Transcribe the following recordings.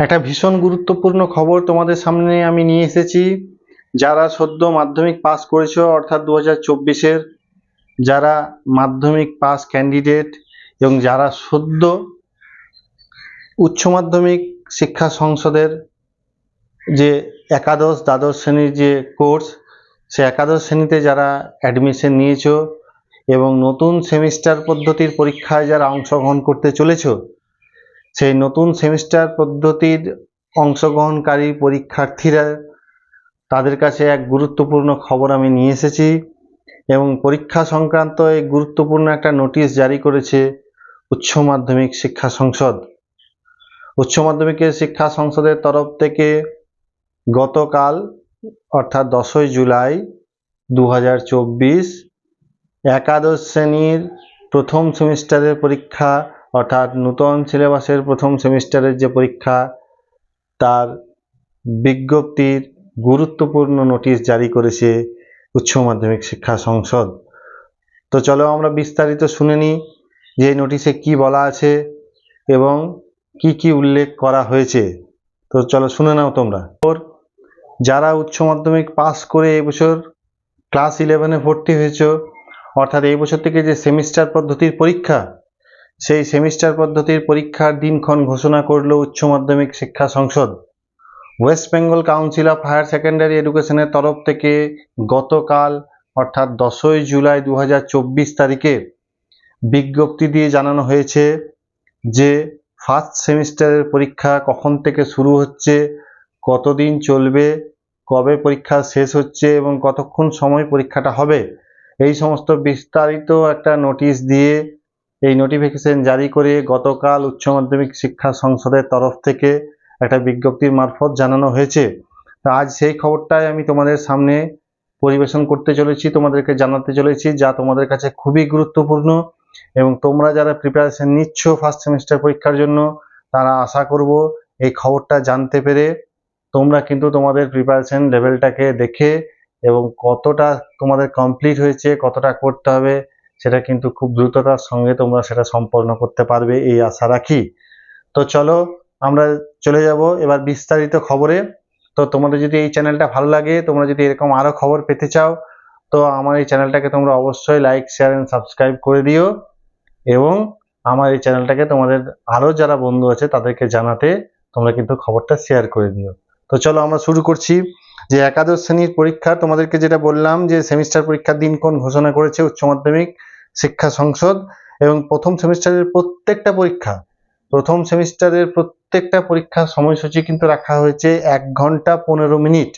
একটা ভীষণ গুরুত্বপূর্ণ খবর তোমাদের সামনে আমি নিয়ে এসেছি। যারা সদ্য মাধ্যমিক পাস করেছ, অর্থাৎ দু হাজার চব্বিশের যারা মাধ্যমিক পাস ক্যান্ডিডেট এবং যারা সদ্য উচ্চ মাধ্যমিক শিক্ষা সংসদের যে একাদশ, দ্বাদশ শ্রেণির যে কোর্স সে একাদশ শ্রেণীতে যারা অ্যাডমিশন নিয়েছো এবং নতুন সেমিস্টার পদ্ধতির পরীক্ষায় যারা অংশগ্রহণ করতে চলেছো সেই নতুন সেমিস্টার পদ্ধতির অংশগ্রহণকারী পরীক্ষার্থীরা তাদের কাছে এক গুরুত্বপূর্ণ খবর আমি নিয়ে এসেছি এবং পরীক্ষা সংক্রান্ত এই গুরুত্বপূর্ণ একটা নোটিশ জারি করেছে উচ্চ মাধ্যমিক শিক্ষা সংসদ। উচ্চ মাধ্যমিকের শিক্ষা সংসদের তরফ থেকে গতকাল, অর্থাৎ দশই জুলাই দু হাজার চব্বিশ, একাদশ শ্রেণির প্রথম সেমিস্টারের পরীক্ষা অর্থাৎ নূতন সিলেবাসের প্রথম সেমিস্টারের যে পরীক্ষা, তার বিজ্ঞপ্তির গুরুত্বপূর্ণ নোটিশ জারি করেছে উচ্চ মাধ্যমিক শিক্ষা সংসদ। তো চলো আমরা বিস্তারিত শুনে নিই যে নোটিশে কি বলা আছে এবং কি কি উল্লেখ করা হয়েছে। তো চলো শুনে নাও তোমরা। যারা উচ্চ মাধ্যমিক পাস করে এবছর ক্লাস ইলেভেনে ভর্তি হয়েছো, অর্থাৎ এই বছর থেকে যে সেমিস্টার পদ্ধতির পরীক্ষা সেই সেমিস্টার পদ্ধতির পরীক্ষার দিনক্ষণ ঘোষণা করল উচ্চ মাধ্যমিক শিক্ষা সংসদ। West Bengal council of higher secondary এডুকেশনের তরফ থেকে গতকাল, অর্থাৎ দশই জুলাই দু হাজার চব্বিশ তারিখে বিজ্ঞপ্তি দিয়ে জানানো হয়েছে যে ফার্স্ট সেমিস্টারের পরীক্ষা কখন থেকে শুরু হচ্ছে, কতদিন চলবে, কবে পরীক্ষা শেষ হচ্ছে এবং কতক্ষণ সময় পরীক্ষাটা হবে, এই সমস্ত বিস্তারিত একটা নোটিশ দিয়ে এই নোটিফিকেশন জারি করে গতকাল উচ্চ মাধ্যমিক শিক্ষা সংসদের তরফ থেকে একটা বিজ্ঞপ্তির মারফত জানানো হয়েছে। আজ সেই খবরটাই আমি তোমাদের সামনে পরিবেশন করতে চলেছি, তোমাদেরকে জানাতে চলেছি, যা তোমাদের কাছে খুবই গুরুত্বপূর্ণ এবং তোমরা যারা প্রিপারেশন নিচ্ছ ফার্স্ট সেমিস্টার পরীক্ষার জন্য, তারা আশা করব এই খবরটা জানতে পেরে তোমরা কিন্তু তোমাদের প্রিপারেশন লেভেলটাকে দেখে এবং কতটা তোমাদের কমপ্লিট হয়েছে, কতটা করতে হবে সেটা কিন্তু খুব দ্রুততার সঙ্গে তোমরা সেটা সম্পন্ন করতে পারবে, এই আশা রাখি। তো চলো, আমরা চলে যাব এবার বিস্তারিত খবরে। তো তোমাদের যদি এই চ্যানেলটা ভালো লাগে, তোমরা যদি এরকম আরও খবর পেতে চাও, তো আমার এই চ্যানেলটাকে তোমরা অবশ্যই লাইক শেয়ার অ্যান্ড সাবস্ক্রাইব করে দিও। এবং আমার এই চ্যানেলটাকে তোমাদের আরও যারা বন্ধু আছে, তাদেরকে জানাতে তোমরা কিন্তু খবরটা শেয়ার করে দিও। তো চলো, আমরা শুরু করছি। যে একাদশ শ্রেণির পরীক্ষা, তোমাদেরকে যেটা বললাম যে সেমিস্টার পরীক্ষার দিন কোন ঘোষণা করেছে উচ্চ মাধ্যমিক শিক্ষা সংসদ এবং প্রথম সেমিস্টারের প্রত্যেকটা পরীক্ষা, প্রথম সেমিস্টারের প্রত্যেকটা পরীক্ষার সময়সূচি কিন্তু রাখা হয়েছে এক ঘণ্টা পনেরো মিনিট।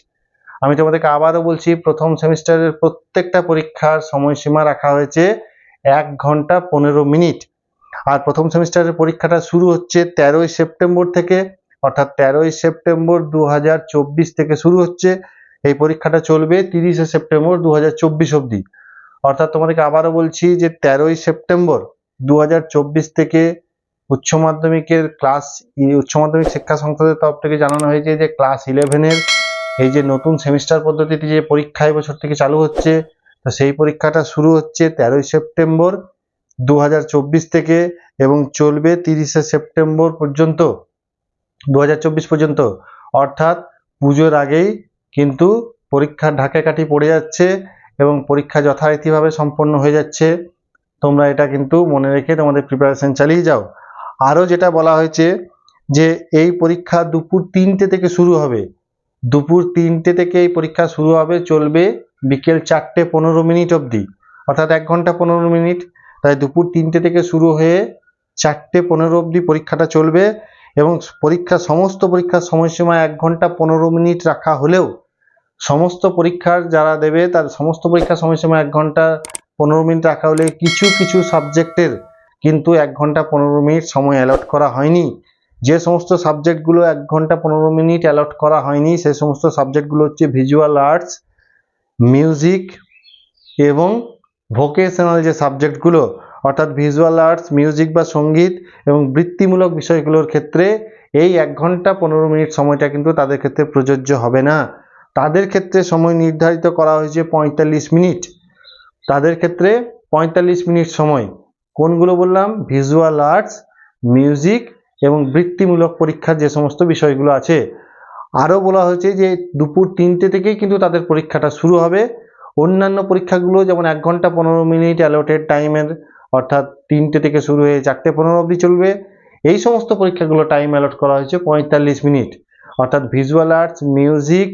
আমি তোমাদেরকে আবারও বলছি, প্রথম সেমিস্টারের প্রত্যেকটা পরীক্ষার সময়সীমা রাখা হয়েছে এক ঘণ্টা পনেরো মিনিট। আর প্রথম সেমিস্টারের পরীক্ষাটা শুরু হচ্ছে তেরোই সেপ্টেম্বর থেকে, অর্থাৎ তেরোই সেপ্টেম্বর দু হাজার চব্বিশ থেকে শুরু হচ্ছে। এই পরীক্ষাটা চলবে তিরিশে সেপ্টেম্বর দু হাজার চব্বিশ অবধি। অর্থাৎ তোমাদেরকে আবারও বলছি যে তেরোই সেপ্টেম্বর দু হাজার চব্বিশ থেকে উচ্চ মাধ্যমিকের ক্লাস, উচ্চ মাধ্যমিক শিক্ষা সংসদের তরফ থেকে জানানো হয়েছে যে ক্লাস ইলেভেনের এই যে নতুন সেমিস্টার পদ্ধতিতে যে পরীক্ষা এই বছর থেকে চালু হচ্ছে, তো সেই পরীক্ষাটা শুরু হচ্ছে তেরোই সেপ্টেম্বর দু হাজার চব্বিশ থেকে এবং চলবে তিরিশে সেপ্টেম্বর পর্যন্ত দু হাজার চব্বিশ পর্যন্ত। অর্থাৎ পুজোর আগেই কিন্তু পরীক্ষার ঢাকে কাঠি পড়ে যাচ্ছে। এবং পরীক্ষা যথারীতিভাবে সম্পন্ন হয়ে যাচ্ছে। তোমরা এটা কিন্তু মনে রেখে তোমাদের প্রিপারেশন চালিয়ে যাও। আরও যেটা বলা হয়েছে যে এই পরীক্ষা দুপুর তিনটে থেকে শুরু হবে। দুপুর তিনটে থেকে এই পরীক্ষা শুরু হবে, চলবে বিকেল চারটে পনেরো মিনিট অবধি। অর্থাৎ এক ঘণ্টা পনেরো মিনিট। তাই দুপুর তিনটে থেকে শুরু হয়ে চারটে পনেরো অবধি পরীক্ষাটা চলবে এবং পরীক্ষা, সমস্ত পরীক্ষার সময়সীমা এক ঘণ্টা পনেরো মিনিট রাখা হলেও সমস্ত পরীক্ষার যারা দেবে, তার সমস্ত পরীক্ষার সময়সীমা এক ঘণ্টা পনেরো মিনিট রাখা হলে কিছু কিছু সাবজেক্টের কিন্তু এক ঘণ্টা পনেরো মিনিট সময় অ্যালট করা হয়নি। যে সমস্ত সাবজেক্টগুলো এক ঘণ্টা পনেরো মিনিট অ্যালট করা হয়নি, সে সমস্ত সাবজেক্টগুলো হচ্ছে ভিজুয়াল আর্টস মিউজিক এবং ভোকেশনাল যে সাবজেক্টগুলো অর্থাৎ ভিজুয়াল আর্টস মিউজিক বা সংগীত এবং বৃত্তিমূলক বিষয়গুলোর ক্ষেত্রে এই এক ঘণ্টা পনেরো মিনিট সময়টা কিন্তু তাদের ক্ষেত্রে প্রযোজ্য হবে না। তাদের ক্ষেত্রে সময় নির্ধারিত করা হয়েছে পঁয়তাল্লিশ মিনিট। তাদের ক্ষেত্রে পঁয়তাল্লিশ মিনিট সময়। কোনগুলো বললাম? ভিজুয়াল আর্টস, মিউজিক এবং বৃত্তিমূলক পরীক্ষার যে সমস্ত বিষয়গুলো আছে। আরও বলা হয়েছে যে দুপুর তিনটে থেকেই কিন্তু তাদের পরীক্ষাটা শুরু হবে। অন্যান্য পরীক্ষাগুলো যেমন এক ঘণ্টা পনেরো মিনিট অ্যালোটেড টাইমের অর্থাৎ তিনটে থেকে শুরু হয়ে চারটে পনেরো অবধি চলবে। এই সমস্ত পরীক্ষাগুলো টাইম অ্যালট করা হয়েছে পঁয়তাল্লিশ মিনিট। অর্থাৎ ভিজুয়াল আর্টস, মিউজিক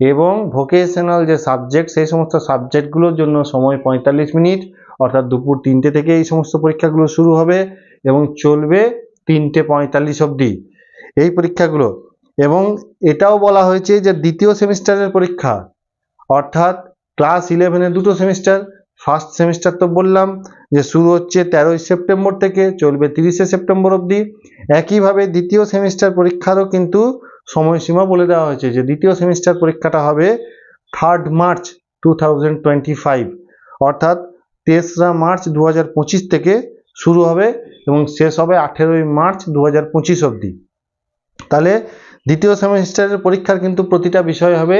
এবং ভোকেশনাল যে সাবজেক্ট সেই সমস্ত সাবজেক্টগুলোর জন্য সময় পঁয়তাল্লিশ মিনিট, অর্থাৎ দুপুর তিনটে থেকে এই সমস্ত পরীক্ষাগুলো শুরু হবে এবং চলবে তিনটে পঁয়তাল্লিশ অবধি এই পরীক্ষাগুলো। এবং এটাও বলা হয়েছে যে দ্বিতীয় সেমিস্টারের পরীক্ষা, অর্থাৎ ক্লাস ইলেভেনের দুটো সেমিস্টার ফার্স্ট সেমিস্টার তো বললাম, যে শুরু হচ্ছে তেরোই সেপ্টেম্বর থেকে, চলবে তিরিশে সেপ্টেম্বর অবধি। একইভাবে দ্বিতীয় সেমিস্টার পরীক্ষারও কিন্তু সময়সীমা বলে দেওয়া হয়েছে যে দ্বিতীয় সেমিস্টার পরীক্ষাটা হবে থার্ড মার্চ টু অর্থাৎ তেসরা মার্চ দু হাজার পঁচিশ থেকে শুরু হবে এবং শেষ হবে আঠেরোই মার্চ দু হাজার পঁচিশ অবধি। তাহলে দ্বিতীয় সেমিস্টারের পরীক্ষার কিন্তু প্রতিটা বিষয় হবে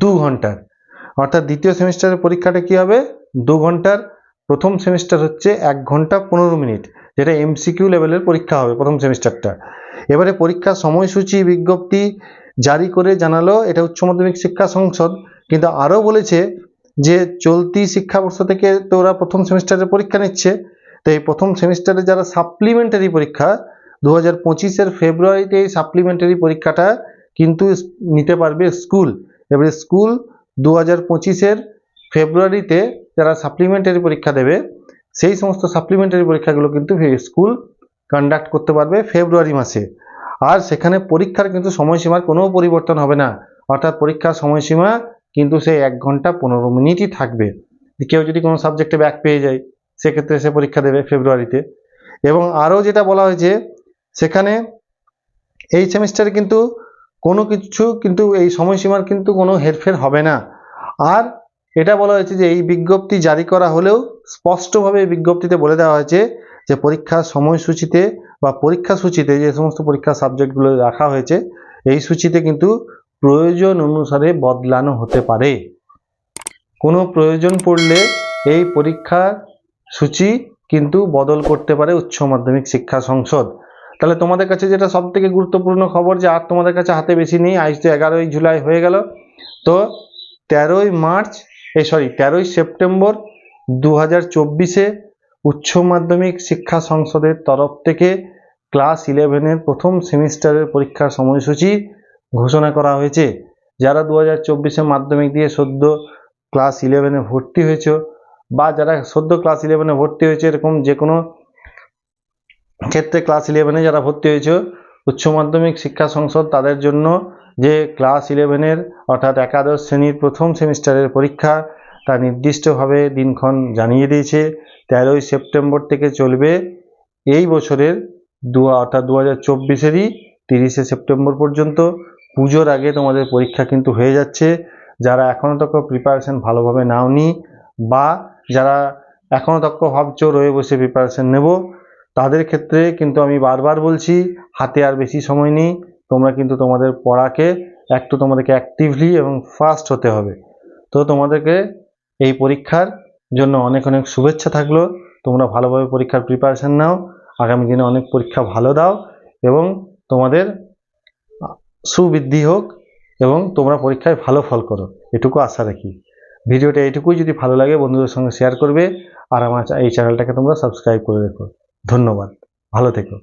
দু ঘণ্টার। অর্থাৎ দ্বিতীয় সেমিস্টারের পরীক্ষাটা কি হবে? দু ঘণ্টার। প্রথম সেমিস্টার হচ্ছে এক ঘণ্টা পনেরো মিনিট, যেটা এমসিকিউ লেভেলের পরীক্ষা হবে প্রথম সেমিস্টারটা। এবারে পরীক্ষার সময়সূচি বিজ্ঞপ্তি জারি করে জানালো এটা উচ্চ মাধ্যমিক শিক্ষা সংসদ, কিন্তু আরও বলেছে যে চলতি শিক্ষাবর্ষ থেকে তো ওরা প্রথম সেমিস্টারের পরীক্ষা নিচ্ছে। তো এই প্রথম সেমিস্টারে যারা সাপ্লিমেন্টারি পরীক্ষা দু হাজার পঁচিশের ফেব্রুয়ারিতে এই সাপ্লিমেন্টারি পরীক্ষাটা কিন্তু নিতে পারবে স্কুল। এবারে স্কুল দু হাজার পঁচিশের ফেব্রুয়ারিতে যারা সাপ্লিমেন্টারি পরীক্ষা দেবে, সেই সমস্ত সাপ্লিমেন্টারি পরীক্ষাগুলো কিন্তু স্কুল কন্ডাক্ট করতে পারবে ফেব্রুয়ারি মাসে। আর সেখানে পরীক্ষার কিন্তু সময়সীমার কোনো পরিবর্তন হবে না। অর্থাৎ পরীক্ষার সময়সীমা কিন্তু সেই এক ঘণ্টা পনেরো মিনিটই থাকবে। কেউ যদি কোনো সাবজেক্টে ব্যাক পেয়ে যায়, সেক্ষেত্রে সে পরীক্ষা দেবে ফেব্রুয়ারিতে এবং আরও যেটা বলা হয়েছে, সেখানে এই সেমিস্টারে কিন্তু কোনো কিছু কিন্তু এই সময়সীমার কিন্তু কোনো হেরফের হবে না। আর এটা বলা হয়েছে যে এই বিজ্ঞপ্তি জারি করা হলেও স্পষ্টভাবে বিজ্ঞপ্তিতে বলে দেওয়া হয়েছে যে পরীক্ষার সময়সূচিতে বা পরীক্ষা সূচিতে যে সমস্ত পরীক্ষার সাবজেক্টগুলো রাখা হয়েছে, এই সূচিতে কিন্তু প্রয়োজন অনুসারে বদলানো হতে পারে। কোনো প্রয়োজন পড়লে এই পরীক্ষার সূচি কিন্তু বদল করতে পারে উচ্চ মাধ্যমিক শিক্ষা সংসদ। তাহলে তোমাদের কাছে যেটা সব থেকে গুরুত্বপূর্ণ খবর যে আর তোমাদের কাছে হাতে বেশি নেই, আজ তো এগারোই জুলাই হয়ে গেল, তো তেরোই মার্চ এই সরি, তেরোই সেপ্টেম্বর দু হাজার চব্বিশে উচ্চ মাধ্যমিক শিক্ষা সংসদের তরফ থেকে ক্লাস ইলেভেনের প্রথম সেমিস্টারের পরীক্ষার সময়সূচি ঘোষণা করা হয়েছে। যারা দু হাজার চব্বিশে মাধ্যমিক দিয়ে সদ্য ক্লাস ইলেভেনে ভর্তি হয়েছে বা যারা সদ্য ক্লাস ইলেভেনে ভর্তি হয়েছে, এরকম যে কোনো ক্ষেত্রে ক্লাস ইলেভেনে যারা ভর্তি হয়েছে, উচ্চ মাধ্যমিক শিক্ষা সংসদ তাদের জন্য যে ক্লাস ইলেভেনের অর্থাৎ একাদশ শ্রেণির প্রথম সেমিস্টারের পরীক্ষা তা নির্দিষ্টভাবে দিনক্ষণ জানিয়ে দিয়েছে, তেরোই সেপ্টেম্বর থেকে চলবে এই বছরের দু অর্থাৎ দু হাজার চব্বিশেরই তিরিশে সেপ্টেম্বর পর্যন্ত। পুজোর আগে তোমাদের পরীক্ষা কিন্তু হয়ে যাচ্ছে। যারা এখনও তক প্রিপারেশন ভালোভাবে নাওনি বা যারা এখনও তক ভাবছ রয়ে বসে প্রিপারেশন নেব, তাদের ক্ষেত্রে কিন্তু আমি বারবার বলছি, হাতে আর বেশি সময় নেই। তোমরা কিন্তু তোমাদের পড়াকে একটু তোমাদেরকে অ্যাক্টিভলি এবং ফাস্ট হতে হবে। তো তোমাদেরকে এই পরীক্ষার জন্য অনেক অনেক শুভেচ্ছা থাকল। তোমরা ভালোভাবে পরীক্ষার প্রিপারেশান নাও। আগামী দিনে অনেক পরীক্ষা ভালো দাও এবং তোমাদের সুবৃদ্ধি হোক এবং তোমরা পরীক্ষায় ভালো ফল করো। এটুকু আশা রাখি। ভিডিওটা এইটুকুই যদি ভালো লাগে, বন্ধুদের সঙ্গে শেয়ার করবে। আর আমার এই চ্যানেলটাকে তোমরা সাবস্ক্রাইব করে রেখো। ধন্যবাদ। ভালো থেকো।